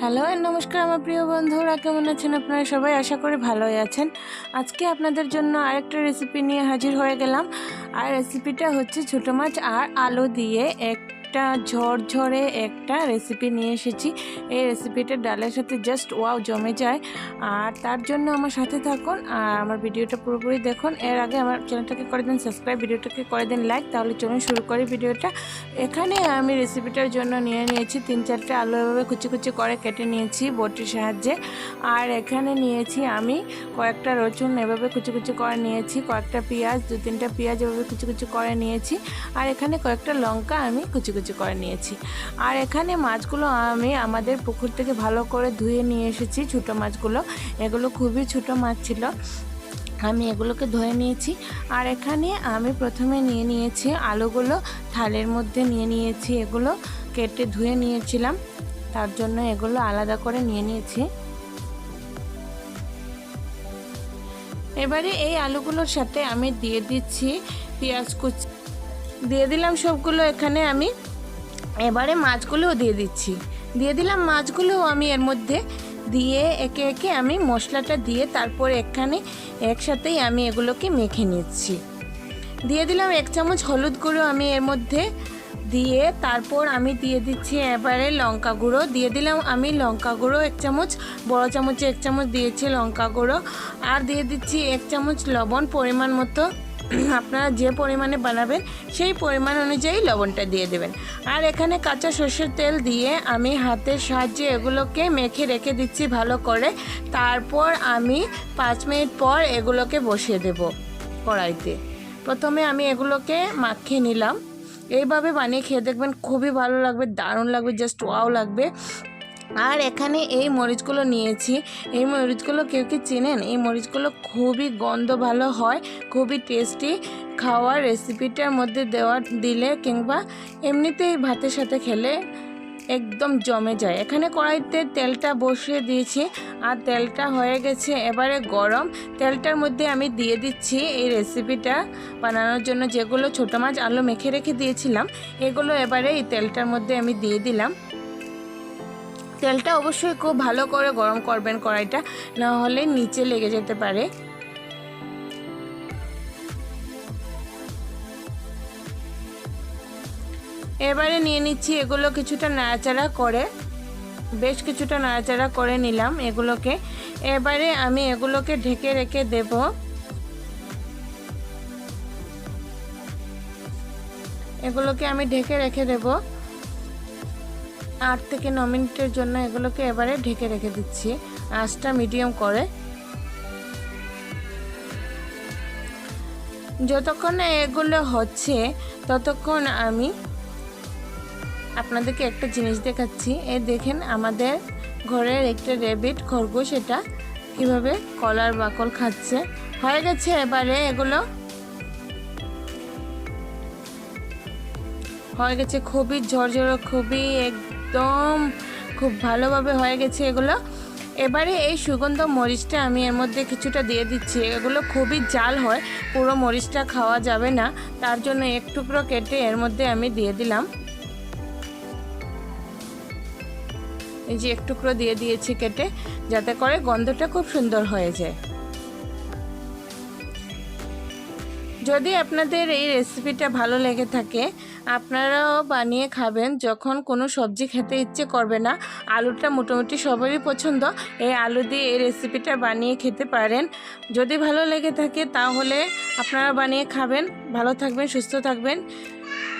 Hello নমস্কার আমার প্রিয় বন্ধুরা, কেমন আছেন আপনারা সবাই? আশা করি ভালোই আছেন। আজকে আপনাদের জন্য আরেকটা রেসিপি নিয়ে হাজির হয়ে গেলাম। আর রেসিপিটা হচ্ছে ছোটো মাছ আর আলু দিয়ে একটা ঝরঝরে একটা রেসিপি নিয়ে এসেছি। এই রেসিপিটা ডালের সাথে জাস্ট ওয়াও জমে যায়। আর তার জন্য আমার সাথে থাকুন আর আমার ভিডিওটা পুরোপুরি দেখুন। এর আগে আমার চ্যানেলটাকে করে দিন সাবস্ক্রাইব ভিডিওটাকে করে দিন লাইক তাহলে চলুন শুরু করি ভিডিওটা। এখানে আমি রেসিপিটার জন্য নিয়ে নিয়েছি তিন চারটে আলু এভাবে কুচি কুচি করে কেটে নিয়েছি বটির সাহায্যে। আর এখানে নিয়েছি আমি কয়েকটা রসুন এভাবে কুচি কুচি করে নিয়েছি, কয়েকটা পেঁয়াজ, দু তিনটা পেঁয়াজ এভাবে কুচি কুচি করে নিয়েছি। আর এখানে কয়েকটা লঙ্কা আমি কুচি কুচি করে নিয়েছি। আর এখানে মাছগুলো আমি আমাদের পুকুর থেকে ভালো করে ধুয়ে নিয়ে এসেছি, ছোটো মাছগুলো। এগুলো খুবই ছোটো মাছ ছিল। আমি এগুলোকে ধুয়ে নিয়েছি। আর এখানে আমি প্রথমে নিয়ে নিয়েছি আলুগুলো, থালের মধ্যে নিয়ে নিয়েছি এগুলো, কেটে ধুয়ে নিয়েছিলাম। তার জন্য এগুলো আলাদা করে নিয়ে নিয়েছি। এবারে এই আলুগুলোর সাথে আমি দিয়ে দিচ্ছি পেঁয়াজ কুচি দিয়ে দিলাম সবগুলো এখানে আমি। এবারে মাছগুলোও দিয়ে দিচ্ছি। দিয়ে দিলাম মাছগুলোও আমি এর মধ্যে দিয়ে একে একে আমি মশলাটা দিয়ে তারপর এখানে একসাথেই আমি এগুলোকে মেখে নিচ্ছি। দিয়ে দিলাম এক চামচ হলুদ গুঁড়ো আমি এর মধ্যে দিয়ে তারপর আমি দিয়ে দিচ্ছি এবারে লঙ্কা গুঁড়ো। দিয়ে দিলাম আমি লঙ্কা গুঁড়ো এক চামচ, বড় চামচে এক চামচ দিয়েছি লঙ্কা গুঁড়ো। আর দিয়ে দিচ্ছি এক চামচ লবণ পরিমাণ মতো। আপনারা যে পরিমাণে বানাবেন, সেই পরিমাণ অনুযায়ী লবণটা দিয়ে দেবেন। আর এখানে কাঁচা সর্ষের তেল দিয়ে আমি হাতের সাহায্যে এগুলোকে মেখে রেখে দিচ্ছি ভালো করে। তারপর আমি পাঁচ মিনিট পর এগুলোকে বসিয়ে দেব কড়াইতে। প্রথমে আমি এগুলোকে মাখিয়ে নিলাম। এইভাবে বানিয়ে খেয়ে দেখবেন খুবই ভালো লাগবে, দারুণ লাগবে জাস্ট ওয়াও লাগবে। আর এখানে এই মরিচগুলো নিয়েছি। এই মরিচগুলো কেউ কি চেনেন? এই মরিচগুলো খুবই গন্ধ ভালো হয়, খুবই টেস্টি খাওয়ার রেসিপিটার মধ্যে দেওয়া দিলে কিংবা এমনিতেই ভাতের সাথে খেলে একদম জমে যায়। এখানে কড়াইতে তেলটা বসিয়ে দিয়েছি। আর তেলটা হয়ে গেছে এবারে গরম। তেলটার মধ্যে আমি দিয়ে দিচ্ছি এই রেসিপিটা বানানোর জন্য যেগুলো ছোটো মাছ আলু মেখে রেখে দিয়েছিলাম। এগুলো এবারে এই তেলটার মধ্যে আমি দিয়ে দিলাম। তেলটা অবশ্যই খুব ভালো করে গরম করবেন কড়াইটা, না হলে নিচে লেগে যেতে পারে। এবারে নিয়ে নিচ্ছি এগুলো কিছুটা নাড়াচাড়া করে। বেশ কিছুটা নাড়াচাড়া করে নিলাম এগুলোকে। এবারে আমি এগুলোকে ঢেকে রেখে দেব। এগুলোকে আমি ঢেকে রেখে দেবো। আট থেকে ন মিনিটের জন্য এগুলোকে এবারে ঢেকে রেখে দিচ্ছি। আঁচটা মিডিয়াম করে। যতক্ষণ এগুলো হচ্ছে, ততক্ষণ আমি আপনাদেরকে একটা জিনিস দেখাচ্ছি। এই দেখেন আমাদের ঘরের একটা রেবিট খরগোশ এটা কীভাবে কলার বাকল খাচ্ছে। হয়ে গেছে এবারে এগুলো হয়ে গেছে খুবই ঝরঝরে, খুবই একদম খুব ভালোভাবে হয়ে গেছে এগুলো। এবারে এই সুগন্ধ মরিচটা আমি এর মধ্যে কিছুটা দিয়ে দিচ্ছি। এগুলো খুবই জাল হয়, পুরো মরিচটা খাওয়া যাবে না। তার জন্য এক টুকরো কেটে এর মধ্যে আমি দিয়ে দিলাম। এই যে এক টুকরো দিয়ে দিয়েছি কেটে, যাতে করে গন্ধটা খুব সুন্দর হয়ে যায়। যদি আপনাদের এই রেসিপিটা ভালো লেগে থাকে, আপনারাও বানিয়ে খাবেন। যখন কোনো সবজি খেতে ইচ্ছে করবে না, আলুটা মোটামুটি সবারই পছন্দ, এই আলু দিয়ে এই রেসিপিটা বানিয়ে খেতে পারেন। যদি ভালো লেগে থাকে, তাহলে আপনারা বানিয়ে খাবেন। ভালো থাকবেন, সুস্থ থাকবেন।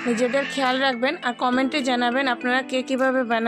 নিজেদের খেয়াল রাখবেন আর কমেন্টে জানাবেন আপনারা কে কীভাবে বানান